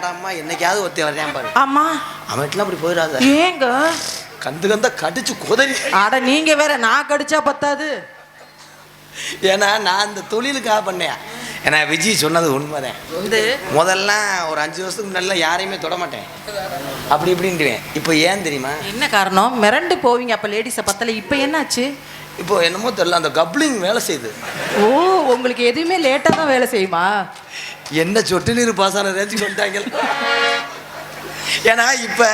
அடாடாம்மா என்னைக்காவது ஒருத்தன் வரையான் பாரு. ஆமா. அவன் வீட்டுல அப்படி போயிடாத. ஏங்க? கந்து கந்த கடிச்சு குதறி. அட நீங்க வேற நான் கடிச்சா பத்தாது. ஏன்னா நான் இந்த தொழிலுக்காக பண்ணேன். ஏன்னா விஜய் சொன்னது உண்மைதான். இது முதல்ல ஒரு அஞ்சு வருஷத்துக்கு முன்னாடி யாரையுமே தொட மாட்டேன். அப்படி இப்படின்ட்டுவேன் இப்போ ஏன் தெரியுமா? என்ன காரணம்? மிரண்டு போவீங்க. அப்ப லேடிஸை பத்தல. இப்ப என்னாச்சு? இப்போ என்னமோ தெரியல அந்த கப்ளிங் வேலை செய்யுது. ஓ உங்களுக்கு எதுவுமே லேட்டா தான் வேலை செய்யுமா? என்ன சொட்டு நீர் பாஸ் ஆன ரேஞ்சுக்கு வந்துட்டாங்க ஏன்னா இப்போ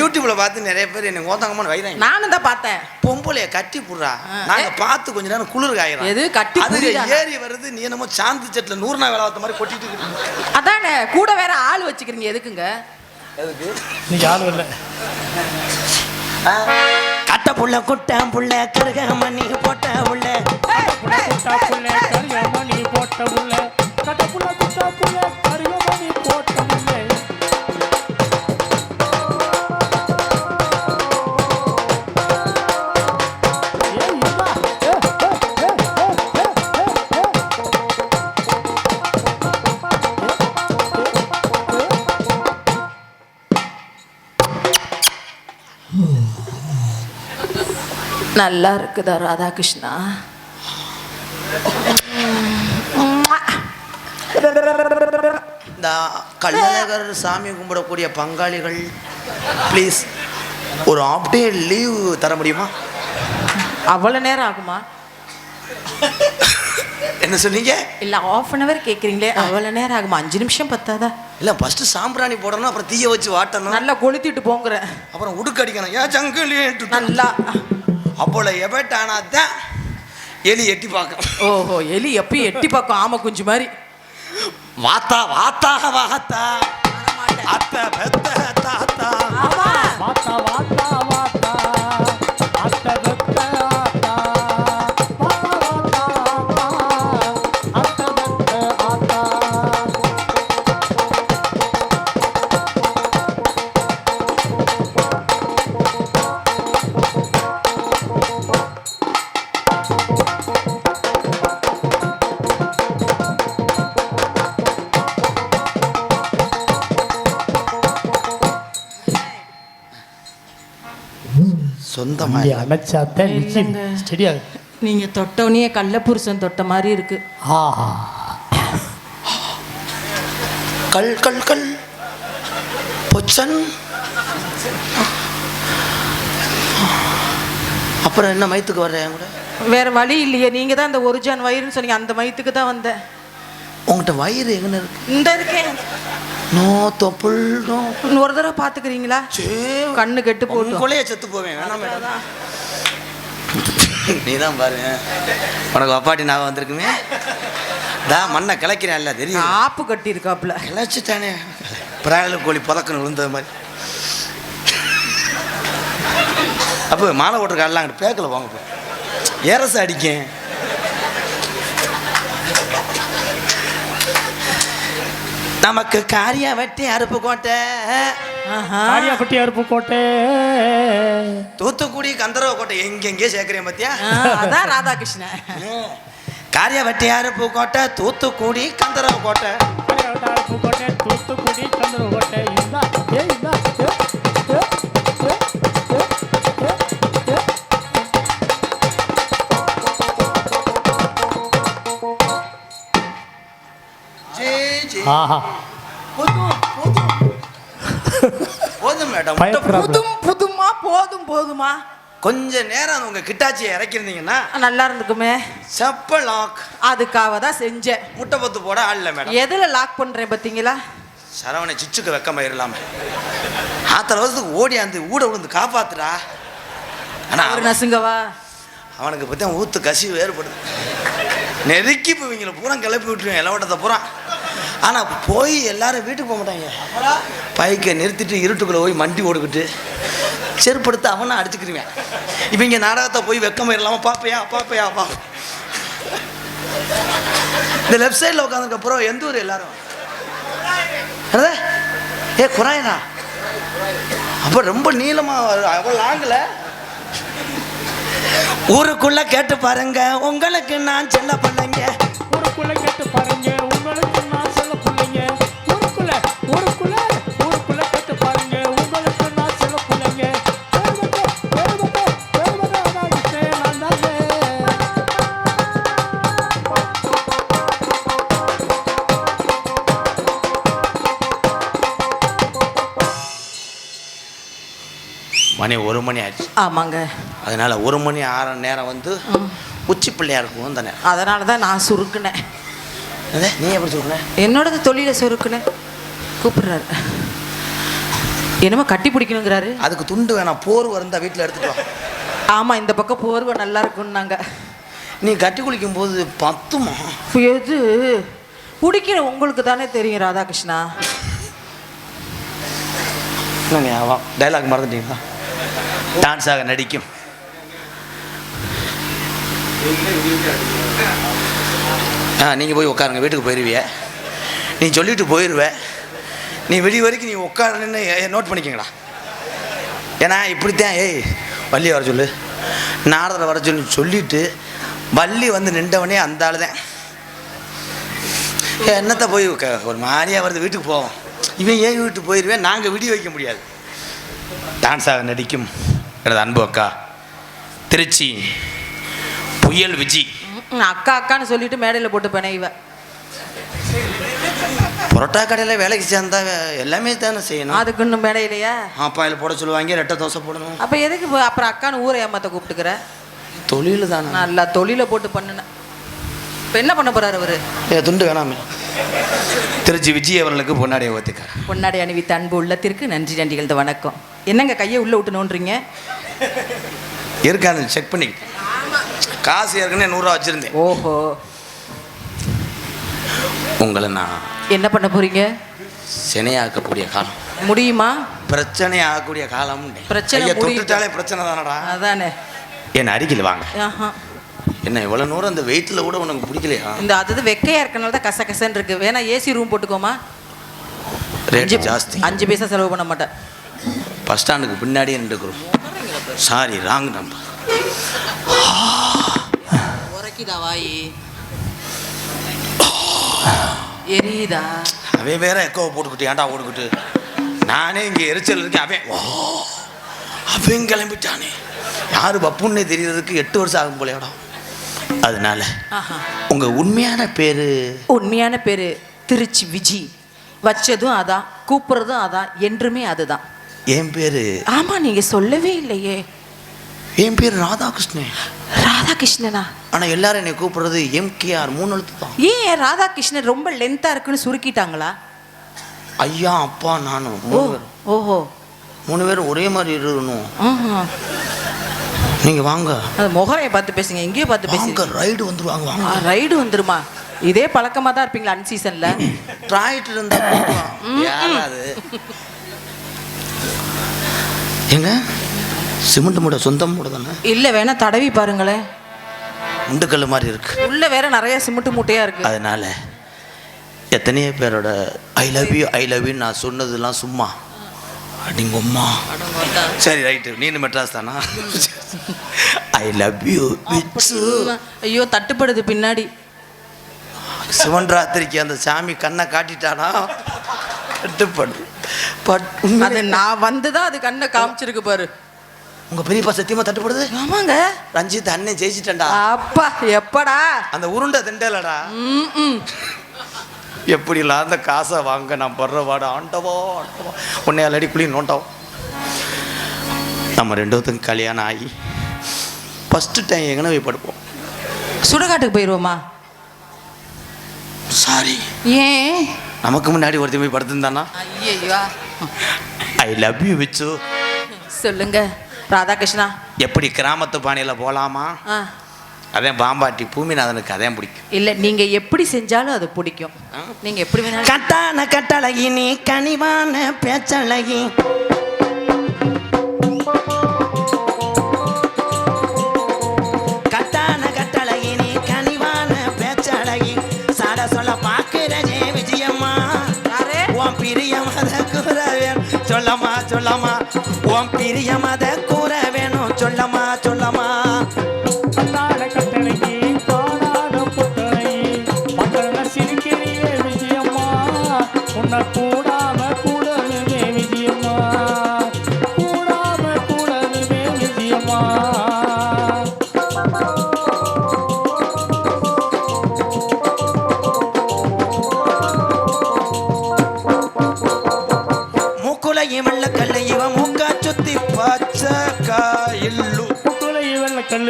யூடியூப்ல பார்த்து நிறைய பேர் என்ன ஓத்தாங்கம்மா வைறாங்க. நானும் தான் பார்த்தேன். பொம்பளைய கட்டி புடுறா. நாங்க பார்த்து கொஞ்ச நேரம் குளிர் காயிறோம் எது? கட்டி அது. ஏறி வருது நீ என்னமோ சாந்தி செட்டில் நூறு நாள் வேலை பார்த்த மாதிரி கொட்டிட்டு. அதானே கூட வேற ஆள் வச்சுக்கிறீங்க எதுக்குங்க? எதுக்கு? இன்னைக்கு ஆள் இல்லை. புள்ள குட்ட புள்ள கருக மணி போட்ட உள்ள. குட்டா புள்ள கரியாம நீ போட்ட உள்ள. கட்ட புள்ள குட்டா புள்ள. நல்லா இருக்குதா ராதாகிருஷ்ணா? இந்த கள்ளழகர் சாமி கும்பிடக்கூடிய பங்காளிகள் ப்ளீஸ் ஒரு ஆஃப் டே லீவ் தர முடியுமா? அவ்வளவு நேரம் ஆகுமா? என்ன சொன்னீங்க? இல்ல ஆஃப் அன் அவர் கேக்குறீங்களே அவ்வளவு நேரம் ஆகுமா? அஞ்சு நிமிஷம் பத்தாதா? இல்லை ஃபர்ஸ்ட் சாம்பிராணி போடணும் அப்புறம் தீய வச்சு வாட்டணும். நல்லா கொளுத்திட்டு போங்கிறேன். அப்புறம் உடுக்கடிக்கணும் ஏன் ஜங்கிள் நல்லா. அப்போல எபெட் ஆனாதான் எலி எட்டி பார்க்கும். ஓஹோ எலி எப்பயும் எட்டி பார்க்கும் ஆமை குஞ்சு மாதிரி. வாத்தா வாத்தா வாத்தா அத்தை பெத்த. சொந்தமா வண்டி அணைச்சாத்தான் நிற்கிது இல்லைங்க. ஸ்டெடியாக நீங்க தொட்டவனே கள்ள புருஷன் தொட்ட மாதிரி இருக்கு. ஆஹா கல் கல் கல். பொச்சன். அப்புறம் என்ன மயத்துக்கு வர்றேன் கூட? வேற வழி இல்லையே. நீங்க தான் இந்த ஒரிஜான் வயிறுன்னு சொன்னீங்க. அந்த வயிற்றுக்கு தான் வந்தேன். உங்கள்கிட்ட வயிறு எங்கன்னு இருக்கு? இந்த இருக்கேன். நோ தொப்புள் நோ. இன்னொரு தடவை பாத்துக்கிறீங்களா கண்ணு கெட்டு போட்டும். உங்களுக்குள்ளேயே செத்து போவேன். நீ தான். பாரு. உனக்கு அப்பாட்டி நான் வந்திருக்குமே? தா மண்ணை கிளக்கிறேன்ல தெரியும் ஆப்பு கட்டி இருக்காப்புல கிளச்சிட்டானே. பிராயல கோழி புதக்கணும் விழுந்தது மாதிரி. அப்போ மாலை ஓட்டுற அங்கிட்டு பேக்கில் வாங்க ஏரச அடிக்கேன். நமக்கு காரியா வெட்டி அருப்பு கோட்டை. காரியாப்பட்டி அருப்பு கோட்டை. தூத்துக்குடி கந்தரவ கோட்டை. எங்கெங்கே சேர்க்குறேன் பார்த்தியா ஆ, அதான் ராதாகிருஷ்ணன். காரியா வெட்டி அருப்பு கோட்டை தூத்துக்குடி கந்தரவ கோட்டை. அருப்பு கோட்டை தூத்துக்குடி கந்தூர் கோட்டை. ஆஹா. போதும் மேடம். பயப்படுறாங்க புதும் புதுமா போதும் போதுமா? கொஞ்ச நேரம் உங்க கிட்டாச்சியை இறக்கிருந்தீங்கன்னா நல்லா இருந்துக்குமே. செப்ப லாக் அதுக்காக தான் செஞ்சேன். முட்டை பத்து போட ஆள்ல மேடம். எதுல லாக் பண்றேன் பாத்தீங்களா சரவணை சிச்சுக்கு வெக்கம் பயிரலாம ஆத்திர வருஷத்துக்கு ஓடி அந்த ஊட விழுந்து காப்பாத்துடா. ஆனா ஒரு அவன்- நசுங்கவா? அவனுக்கு பத்தி ஊத்து கசிவு வேறுபடுது. நெருக்கி இப்போ இவங்களை பூரா கிளப்பி விட்டுருவேன் இளவட்டத்தை பூரா. ஆனால் போய் எல்லாரும் வீட்டுக்கு போக மாட்டாங்க. பைக்கை நிறுத்திட்டு இருட்டுக்குள்ளே போய் மண்டி ஓடுக்கிட்டு செருப்படுத்த அவனை அடிச்சுக்கிருவேன். இப்போ இங்கே நாடகத்தை போய் வெக்கம் இல்லாமல் பார்ப்பையா பார்ப்பையா பா இந்த லெஃப்ட் சைடில் உட்காந்துக்கப்புறம் எந்த ஊர் எல்லாரும்? ஏ குராயனா? அப்போ ரொம்ப நீளமாக அவ்வளோ லாங்கில் ஊருக்குள்ளே கேட்டு பாருங்க. உங்களுக்கு நான் செல்ல பிள்ளைங்க. மணி ஒரு மணி ஆச்சு. ஆமாங்க. அதனால ஒரு மணி ஆற நேரம் வந்து உச்சி பிள்ளையாருக்கு வந்த நேரம். அதனால தான் நான் சுருக்குனேன்? நீ எப்படி சொல்ற என்னோடது தொழிலை சுருக்குனேன். கூப்பிடுறாரு. என்னமோ கட்டி பிடிக்கணுங்கிறாரு. அதுக்கு துண்டு வேணாம் போர் இருந்தா வீட்டில் எடுத்துட்டு வா. ஆமாம் இந்த பக்கம் போர்வை நல்லா இருக்குன்னாங்க. நீ கட்டி குளிக்கும் போது பத்துமா? எது? பிடிக்கிற உங்களுக்கு தானே தெரியும் ராதாகிருஷ்ணா. டைலாக் மறந்துட்டீங்களா? டான்ஸாக நடிக்கும். ஆ நீங்கள் போய் உட்காருங்க. வீட்டுக்கு போயிடுவிய நீ சொல்லிட்டு போயிடுவேன் நீ வெளி வரைக்கும் நீ உட்காருன்னு நோட் பண்ணிக்கங்களா? ஏன்னா இப்படித்தான் ஏய் வள்ளி வர சொல்லு. நாரதரை வர சொல்லி சொல்லிட்டு வள்ளி வந்து நின்றவனே அந்த ஆள் தான் ஏய், என்னத்த போய் ஒரு மாதிரியாக வருது வீட்டுக்கு போவோம். இவன் ஏன் வீட்டுக்கு போயிடுவேன் நாங்கள் விடிய வைக்க முடியாது. டான்ஸாக நடிக்கும். எனது அன்பு அக்கா. திருச்சி. புயல் விஜி. அக்கா அக்கான்னு சொல்லிட்டு மேடையில் போட்டு போனேன் இவ. பரோட்டா கடையில் வேலைக்கு சேர்ந்தா எல்லாமே தானே செய்யணும். அதுக்கு இன்னும் மேடையிலையா ஆப்பாயில் போட சொல்லுவாங்க ரெட்டை தோசை போடணும். அப்போ எதுக்கு இப்போ அப்புறம் அக்கான்னு ஊரை ஏமாத்த கூப்பிட்டுக்கிற? தொழில் தானே. நல்லா தொழிலை போட்டு பண்ணுனேன் இப்போ என்ன பண்ண போறாரு அவரு? ஏ துண்டு வேணாமே. திருச்சி விஜய் அவர்களுக்கு பொன்னாடியை ஓத்துக்க பொன்னாடி அணிவித்த அன்பு உள்ளத்திற்கு நன்றி நன்றிகள் வணக்கம். என்னங்க கையை உள்ள விட்டு நோண்டுறீங்க இருக்கான்னு செக் பண்ணி. காசு ஏற்கனவே நூறுரூவா வச்சுருந்தேன். ஓஹோ. உங்களை நான் என்ன பண்ண போறீங்க? சினையாக்கக்கூடிய காலம். முடியுமா? பிரச்சனை ஆகக்கூடிய காலம் பிரச்சனை. தொட்டுட்டாலே பிரச்சனை தானடா. அதானே. என் அருகில் வாங்க. என்ன இவ்வளோ நூறு அந்த வெயிட்டில் கூட உனக்கு பிடிக்கலையா? இந்த அது வெக்கையா இருக்கனால தான் கச கசன்னு இருக்கு. வேணா ஏசி ரூம் போட்டுக்கோமா? ரேட் ஜாஸ்தி. அஞ்சு பைசா செலவு பண்ண மாட்டேன். பஸ் ஸ்டாண்டுக்கு பின்னாடியே நின்றுக்கிறோம். சாரி ராங் நம்பர் எரியுதா? அவன் வேற எக்கோ போட்டுக்கிட்டு ஏன்டா ஓடுக்கிட்டு? நானே இங்கே எரிச்சல் இருக்கேன் அவன் ஓ அவன் கிளம்பிட்டானே. யாரு பப்புன்னே தெரியறதுக்கு எட்டு வருஷம் ஆகும் போலையாடா. அதனால உங்க உண்மையான பேரு? உண்மையான பேரு திருச்சி விஜி. வச்சதும் அதான் கூப்பிடுறதும் அதான் என்றுமே அதுதான். என் பேரு ஆமா நீங்க சொல்லவே இல்லையே. என் பேர் ராதாகிருஷ்ணன். ராதாகிருஷ்ணனா? ஆனா எல்லாரும் என்னை கூப்பிடுறது எம்கேஆர் மூணு எழுத்து தான். ஏன் ராதாகிருஷ்ணன் ரொம்ப லென்த்தா இருக்குன்னு சுருக்கிட்டாங்களா? ஐயா அப்பா நானும் ஓஹோ. மூணு பேரும் ஒரே மாதிரி இருக்கணும். நீங்க வாங்க. முகரைய பார்த்து பேசுங்க எங்கேயோ பார்த்து பேசுங்க ரைடு வந்துருவாங்க வாங்க. ரைடு வந்துருமா? இதே பழக்கமா தான் இருப்பீங்களா அன்சீசன்ல? ட்ராயிட்டு இருந்தா எங்க சிமெண்ட் மூட சொந்தம் மூட தானே இல்ல வேணா தடவி பாருங்களேன் முண்டுக்கல் மாதிரி இருக்கு. உள்ள வேற நிறைய சிமெண்ட் மூட்டையா இருக்கு. அதனால எத்தனையோ பேரோட I love you I love you நான் சொன்னதெல்லாம் சும்மா. அப்படிங்க அம்மா சரி ரைட்டு. நீ மெட்ராஸ் தானா? ஐ லவ் யூ ஐயோ தட்டுப்படுது பின்னாடி. சிவன் ராத்திரிக்கு அந்த சாமி கண்ணை காட்டிட்டானா? கட்டுப்படு பட் அது நான் வந்துதான் அது கண்ணை காமிச்சிருக்கு பாரு. உங்க பெரியப்பா சத்தியமா தட்டுப்படுது? ஆமாங்க. ரஞ்சித் அண்ணன் ஜெயிச்சிட்டேன்டா. அப்பா எப்படா? அந்த உருண்டை திண்டலடா. எப்படிலாம் அந்த காசை வாங்க நான் படுற வாட? ஆண்டவா ஆண்டவா. உன்னை அலடி குழி நோண்டோம் நம்ம ரெண்டுத்துக்கும் கல்யாணம் ஆகி ஃபஸ்ட்டு டைம் எங்கன போய் படுப்போம். சுடுகாட்டுக்கு போயிருவோமா? சாரி ஏன்? நமக்கு முன்னாடி ஒருத்தன் போய் படுத்திருந்தானா? ஐயோ ஐ லவ் யூ விச்சு சொல்லுங்க ராதாகிருஷ்ணா. எப்படி கிராமத்து பாணியில் போகலாமா ஆ. அதான் பாம்பாட்டி பூமிநாதனுக்கு அதான் பிடிக்கும். இல்ல நீங்க எப்படி செஞ்சாலும் அது பிடிக்கும். நீங்க எப்படி வேணாலும் கட்டான கட்டழகி நீ கனிவான பேச்சழகி.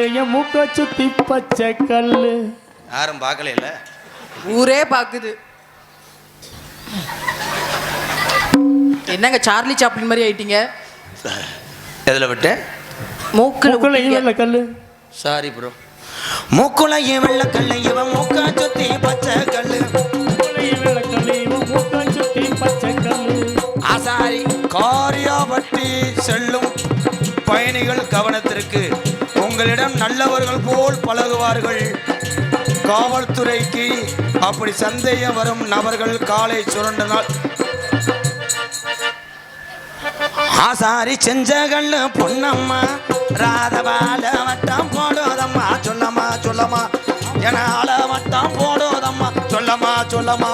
கல்லு என் மூக்க சுத்தி பச்சை கல்லு. யாரும் பார்க்கல இல்ல ஊரே பாக்குது என்னங்க சார்லி சாப்ளின் மாதிரி ஆயிட்டீங்க? எதில் விட்டு? மூக்குல. இவல்ல கல்லு சாரி ப்ரோ மூக்குலையும் வெள்ள கல்லு இவன் மூக்கா சுத்தி பச்சை கல்லு. மூக்குல இவல்ல கல்லு இவன் மூக்க சுத்தி பச்சை கல்லு. ஆசாரி காரியாபட்டி செல்லும். பயணிகள் கவனத்திற்கு உங்களிடம் நல்லவர்கள் போல் பழகுவார்கள். காவல்துறைக்கு அப்படி சந்தேகம் வரும் நபர்கள் காலை சுரண்டனால் ஆசாரி செஞ்சகல்ல பொன்னம்மா ராதவால வட்டம் போடுவதம்மா சொல்லம்மா சொல்லம்மா. என ஆள வட்டம் போடுதம்மா சொல்லம்மா சொல்லம்மா.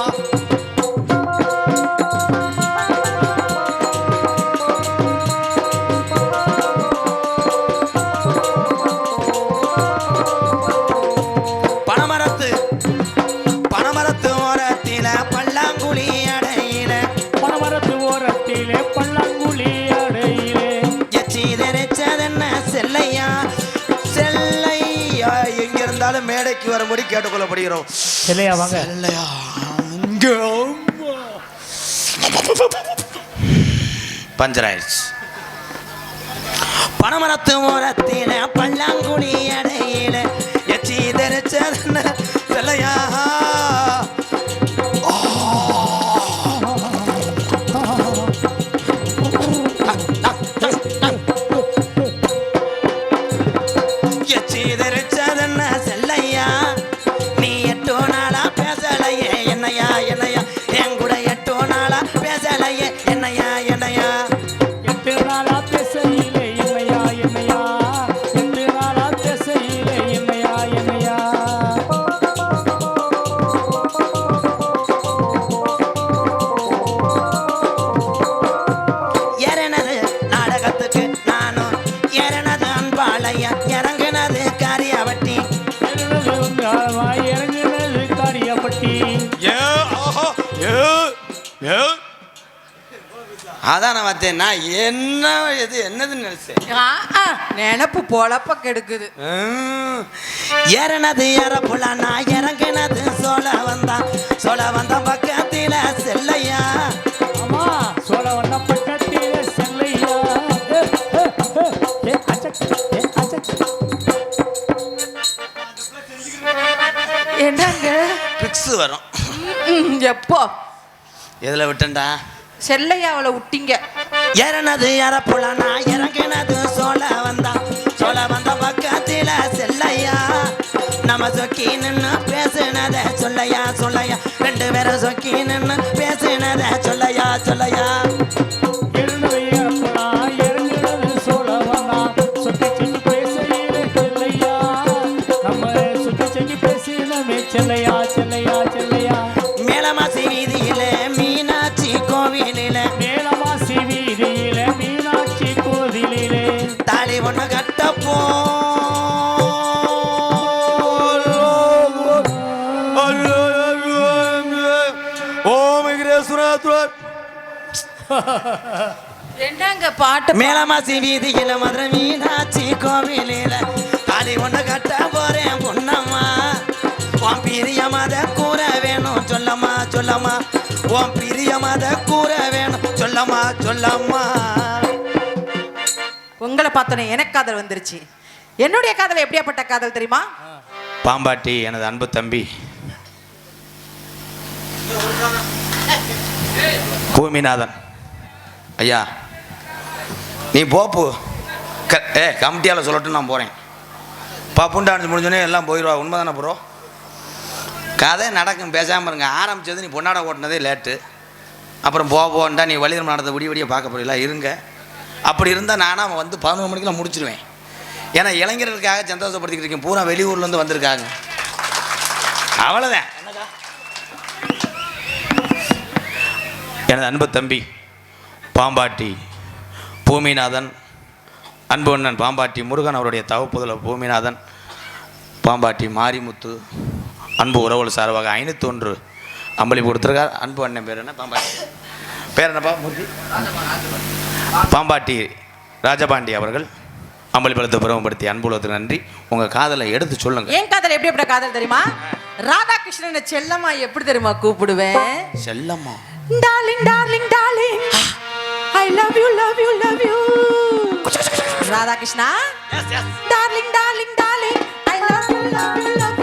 வரும்படி கேட்டுக்கொள்ளப்படுகிறோம். இல்லையா வாங்க. செல்லையா இங்க பஞ்சர் ஆயிடுச்சு பனமரத்து ஓரத்தில பல்லாங்குழி அடையில எச்சி தெரிச்சதென்ன அன்பாளையா இறங்குனது காரியவட்டி இறங்குனது உங்க ஆழமாய் இறங்குனது காரியப்பட்டி ஏ ஆஹா ஏ ஏ. அதான் நான் பார்த்தேன் நான் என்ன இது என்னதுன்னு நினைச்சேன். நினப்பு பொழப்ப கெடுக்குது. ம். ஏறனது ஏற புலனா இறங்கினது சோழ வந்தான். சோழ வந்த பக்கத்தில செல்லையா? ஆமா சோழ வந்த எப்போ எதில் விட்டேன்டா? செல்லையாவில் விட்டீங்க ஏறனது ஏற புலனா இறங்கினது சோழ வந்தான் சோழ வந்த பக்கத்தில செல்லையா? நம்ம சொக்கி நின்று பேசுனத சொல்லையா சொல்லையா? ரெண்டு பேரும் சொக்கி நின்று என்னங்க பாட்டு மேலமாசி வீதியில மதுரை மீனாட்சி கோவிலில தாலி ஒண்ணு கட்ட போறேன் பொன்னம்மா. உன் பிரியமாத கூற வேணும் சொல்லம்மா சொல்லம்மா. உன் பிரியமாத கூற வேணும் சொல்லம்மா சொல்லம்மா. உங்களை பார்த்தோன்னே எனக்கு காதல் வந்துருச்சு. என்னுடைய காதல் எப்படியாப்பட்ட காதல் தெரியுமா? பாம்பாட்டி எனது அன்பு தம்பி. பூமிநாதன். ஐயா நீ போப்பு க ஏ கமிட்டியால் சொல்லட்டும் நான் போகிறேன் பப்புண்டான்னு முடிஞ்சோடனே எல்லாம் போயிடுவா உண்மை தானே ப்ரோ கதை நடக்கும் பேசாமல் இருங்க. ஆரம்பித்தது நீ பொன்னாட ஓட்டினதே லேட்டு. அப்புறம் போக போன்டா. நீ வழி நடந்த விடிய விடிய பார்க்க போறீங்களா? இருங்க. அப்படி இருந்தால் நானாக வந்து பதினொரு மணிக்கெல்லாம் முடிச்சிடுவேன் ஏன்னா இளைஞர்களுக்காக சந்தோஷப்படுத்திக்கிட்டு இருக்கேன். பூரா வெளியூர்லேருந்து வந்திருக்காங்க. அவ்வளோதான் எனது அன்பு தம்பி. பாம்பாட்டி பூமிநாதன் அன்பு அண்ணன் பாம்பாட்டி முருகன் அவருடைய தவப்புதல பூமிநாதன் பாம்பாட்டி மாரிமுத்து அன்பு உறவுகள் சார்பாக ஐநூற்றி ஒன்று அம்பளிப்பு கொடுத்துருக்கார். அன்பு அண்ணன் பேர் என்ன? பாம்பாட்டி. பேர் என்னப்பா? மூர்த்தி பாம்பாட்டி ராஜபாண்டி அவர்கள் அம்பளி பழத்தை புறமப்படுத்தி அன்புலத்துக்கு நன்றி. உங்கள் காதலை எடுத்து சொல்லுங்க. என் காதல் எப்படி எப்படி காதல் தெரியுமா? ராதாகிருஷ்ணனை செல்லம்மா எப்படி தெரியுமா கூப்பிடுவேன்? செல்லம்மா. Darling darling darling I love you love you love you Radhakrishna darling darling darling I love you love you love